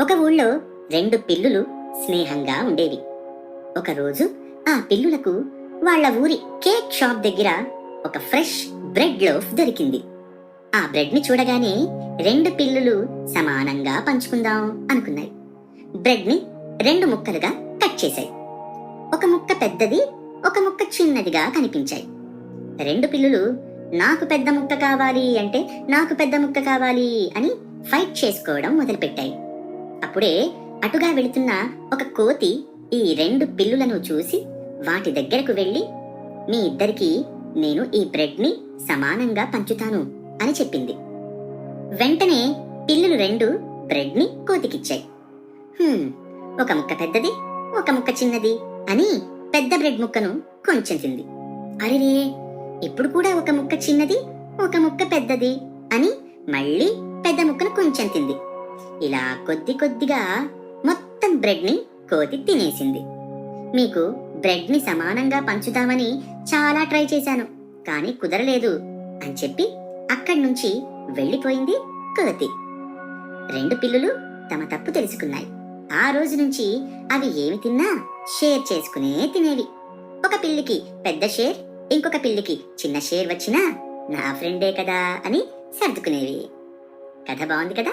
ఒక ఊళ్ళో రెండు పిల్లులు స్నేహంగా ఉండేవి. ఒకరోజు ఆ పిల్లులకు వాళ్ళ ఊరి కేక్ షాప్ దగ్గర ఒక ఫ్రెష్ బ్రెడ్ లోఫ్ దొరికింది. ఆ బ్రెడ్ని చూడగానే రెండు పిల్లులు సమానంగా పంచుకుందాం అనుకున్నాయి. బ్రెడ్ని రెండు ముక్కలుగా కట్ చేశాయి. ఒక ముక్క పెద్దది ఒక ముక్క చిన్నదిగా కనిపించాయి. రెండు పిల్లులు నాకు పెద్ద ముక్క కావాలి అంటే నాకు పెద్ద ముక్క కావాలి అని ఫైట్ చేసుకోవడం మొదలుపెట్టాయి. అప్పుడే అటుగా వెళుతున్న ఒక కోతి ఈ రెండు పిల్లులను చూసి వాటి దగ్గరకు వెళ్ళి మీ ఇద్దరికి నేను ఈ బ్రెడ్ని సమానంగా పంచుతాను అని చెప్పింది. వెంటనే పిల్లులు రెండు బ్రెడ్ని కోతికిచ్చాయి. ఒక ముక్క పెద్దది ఒక ముక్క చిన్నది అని పెద్ద బ్రెడ్ ముక్కను కొంచెం తింది అరెరే ఇప్పుడు కూడా ఒక ముక్క చిన్నది ఒక ముక్క పెద్దది అని మళ్ళీ పెద్ద ముక్కను కొంచెం తింది ఇలా కొద్ది కొద్దిగా మొత్తం బ్రెడ్ని కోతి తినేసింది. మీకు బ్రెడ్ని సమానంగా పంచుదామని చాలా ట్రై చేశాను కానీ కుదరలేదు అని చెప్పి అక్కడి నుంచి వెళ్ళిపోయింది కోతి. రెండు పిల్లులు తమ తప్పు తెలుసుకున్నాయి. ఆ రోజు నుంచి అవి ఏమి తిన్నా షేర్ చేసుకునే తినేవి. ఒక పిల్లికి పెద్ద షేర్ ఇంకొక పిల్లికి చిన్న షేర్ వచ్చినా నా ఫ్రెండే కదా అని సర్దుకునేవి. కథ బాగుంది కదా?